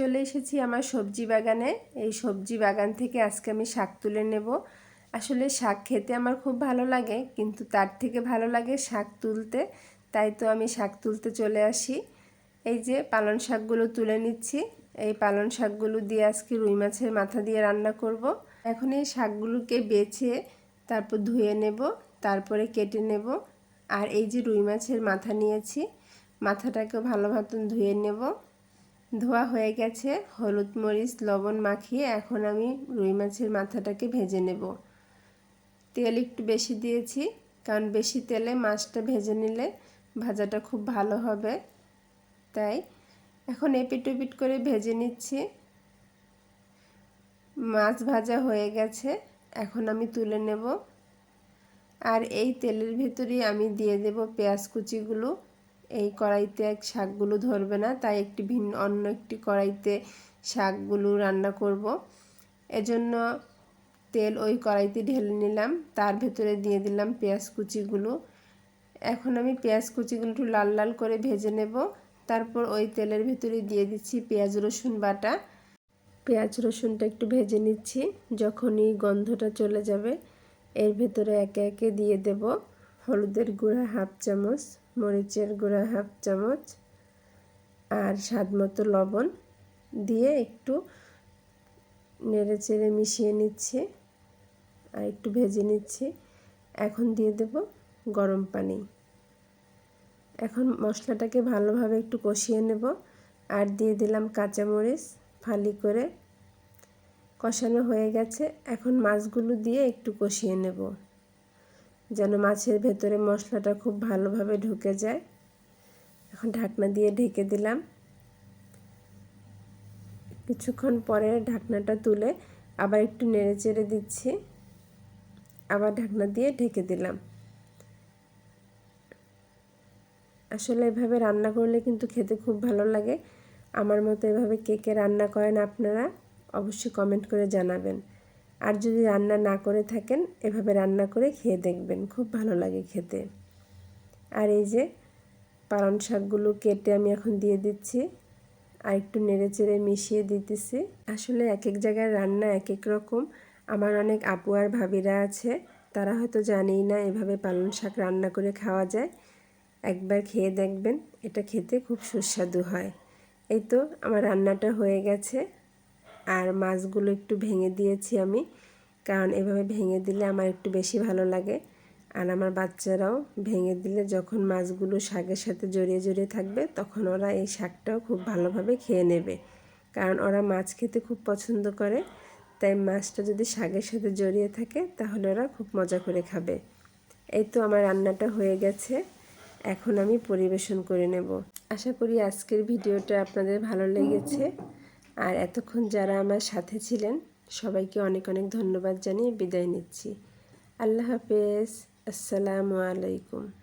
চলে এসেছি আমার সবজি বাগানে। এই সবজি বাগান থেকে আজকে আমি শাক তুলে নেব। আসলে শাক খেতে আমার খুব ভালো লাগে, কিন্তু তার থেকে ভালো লাগে শাক তুলতে। তাই তো আমি শাক তুলতে চলে আসি। এই যে পালন শাকগুলো তুলে নিচ্ছি। এই পালন শাকগুলো দিয়ে আজকে রুই মাছের মাথা দিয়ে রান্না করব। এখন এই শাকগুলোকে বেছে তারপর ধুয়ে নেব, তারপরে কেটে নেব। আর এই যে রুই মাছের মাথা নিয়েছি মাথাটাকে ভালো মতন ধুয়ে নেব। ধোয়া হয়ে গেছে, হলুদ মরিচ, লবণ মাখিয়ে এখন আমি রুই মাছের মাথাটাকে ভেজে নেব। তেল একটু বেশি দিয়েছি, কারণ বেশি তেলে মাছটা ভেজে নিলে ভাজাটা খুব ভালো হবে। তাই এখন এপিট ওপিট করে ভেজে নিচ্ছি। মাছ ভাজা হয়ে গেছে, এখন আমি তুলে নেব। আর এই তেলের ভিতরেই আমি দিয়ে দেব পেঁয়াজ কুচিগুলো। এই কড়াইতে এক শাকগুলো ধরবে না, তাই একটি ভিন্ন, অন্য একটি কড়াইতে শাকগুলো রান্না করব। এজন্য তেল ওই কড়াইতে ঢেলে নিলাম, তার ভেতরে দিয়ে দিলাম পেঁয়াজ কুচিগুলো। এখন আমি পেঁয়াজ কুচিগুলো একটু লাল লাল করে ভেজে নেব, তারপর ওই তেলের ভেতরে দিয়ে দিচ্ছি পেঁয়াজ রসুন বাটা। পেঁয়াজ রসুনটা একটু ভেজে নিচ্ছি, যখনই গন্ধটা চলে যাবে, এর ভেতরে একে একে দিয়ে দেব। হলুদের গুঁড়া হাফ চামচ, মরিচের গুঁড়া হাফ চামচ আর স্বাদ মতো লবণ দিয়ে একটু নেড়ে চেড়ে মিশিয়ে নিচ্ছি আর একটু ভেজে নিচ্ছি। এখন দিয়ে দেব গরম পানি। এখন মশলাটাকে ভালোভাবে একটু কষিয়ে নেব আর দিয়ে দিলাম কাঁচামরিচ ফালি করে। কষানো হয়ে গেছে। এখন মাছগুলো দিয়ে একটু কষিয়ে নেব। যেন মাছের ভেতরে মশলাটা খুব ভালোভাবে ঢুকে যায়। এখন ঢাকনা দিয়ে ঢেকে দিলাম। কিছুক্ষণ পরে ঢাকনাটা তুলে আবার একটু নেড়ে চেড়ে দিচ্ছি। আবার ঢাকনা দিয়ে ঢেকে দিলাম। আসলে এভাবে রান্না করলে কিন্তু খেতে খুব ভালো লাগে। আমার মতো এভাবে কে কে রান্না করেন আপনারা, অবশ্যই কমেন্ট করে জানাবেন। আর যদি রান্না না করে থাকেন, এভাবে রান্না করে খেয়ে দেখবেন। খুব ভালো লাগে খেতে। আর এই যে পালন শাকগুলো কেটে আমি এখন দিয়ে দিচ্ছি। আর একটু নেড়ে চেড়ে মিশিয়ে দিতেছি। আসলে এক এক জায়গায় রান্না এক এক রকম। আমার অনেক আপু আর ভাবিরা আছে। তারা হয়তো জানেই না এভাবে পালন শাক রান্না করে খাওয়া যায়। একবার খেয়ে দেখবেন, এটা খেতে খুব সুস্বাদু হয়। এই তো আমার রান্নাটা হয়ে গেছে। আর মাছগুলো একটু ভেঙে দিয়েছি আমি, কারণ এভাবে ভেঙে দিলে আমার একটু বেশি ভালো লাগে। আর আমার বাচ্চারাও ভেঙে দিলে যখন মাছগুলো শাকের সাথে জড়িয়ে জড়িয়ে থাকবে, তখন ওরা এই শাকটাও খুব ভালোভাবে খেয়ে নেবে। কারণ ওরা মাছ খেতে খুব পছন্দ করে, তাই মাছটা যদি শাকের সাথে জড়িয়ে থাকে, তাহলে ওরা খুব মজা করে খাবে। এই তো আমার রান্নাটা হয়ে গেছে, এখন আমি পরিবেশন করে নেব। আশা করি আজকের ভিডিওটা আপনাদের ভালো লেগেছে। আর এতক্ষণ যারা আমার সাথে ছিলেন, সবাইকে অনেক অনেক ধন্যবাদ জানিয়ে বিদায় নিচ্ছি। আল্লাহ হাফেজ। আসসালামু আলাইকুম।